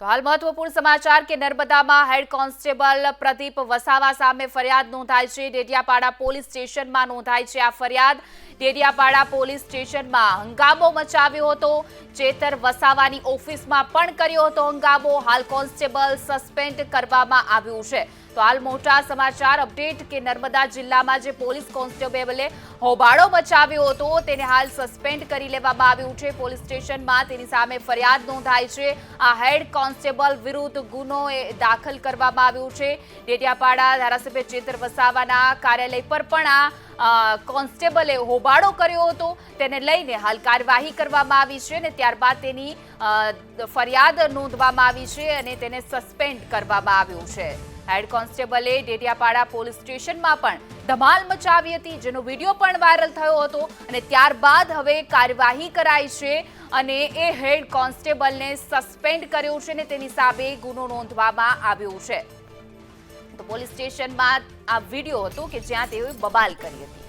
તો હાલ મહત્વપૂર્ણ સમાચાર કે નર્મદામાં હેડ કોન્સ્ટેબલ પ્રદીપ વસાવા સામે ફરિયાદ નોંધાઈ છે. ડેડિયાપાડા પોલીસ સ્ટેશનમાં નોંધાઈ છે આ ફરિયાદ. ડેડિયાપાડા પોલીસ સ્ટેશનમાં હંગામો મચાવ્યો હતો. ચેતર વસાવાની ઓફિસમાં પણ કર્યો હતો હંગામો. હાલ કોન્સ્ટેબલ સસ્પેન્ડ કરવામાં આવ્યું છે. તો હાલ મોટા સમાચાર, અપડેટ કે નર્મદા જિલ્લામાં જે પોલીસ કોન્સ્ટેબલે હોબાળો મચાવ્યો હતો તેને હાલ સસ્પેન્ડ કરી લેવામાં આવ્યું છે. પોલીસ સ્ટેશનમાં તેની સામે ફરિયાદ નોંધાઈ છે. આ હેડ કોન્સ્ટેબલ વિરુદ્ધ ગુનો દાખલ કરવામાં આવ્યું છે. ડેડિયાપાડા ધારાસભ્ય ચેતર વસાવાના કાર્યાલય પર પણ આ કોન્સ્ટેબલે હોબાળો કર્યો હતો. તેને લઈને હાલ કાર્યવાહી કરવામાં આવી છે અને ત્યારબાદ તેની ફરિયાદ નોંધવામાં આવી છે અને તેને સસ્પેન્ડ કરવામાં આવ્યું છે. હેડ કોન્સ્ટેબલે ડેડિયાપાડા પોલીસ સ્ટેશનમાં પણ ધમાલ મચાવી હતી, જેનો વીડિયો પણ વાયરલ થયો હતો અને ત્યારબાદ હવે કાર્યવાહી કરાઈ છે અને એ હેડ કોન્સ્ટેબલને સસ્પેન્ડ કર્યો છે અને તેની સામે ગુનો નોંધવામાં આવ્યો છે. તો પોલીસ સ્ટેશનમાં આ વીડિયો હતો કે જ્યાં તેઓએ બબાલ કરી હતી.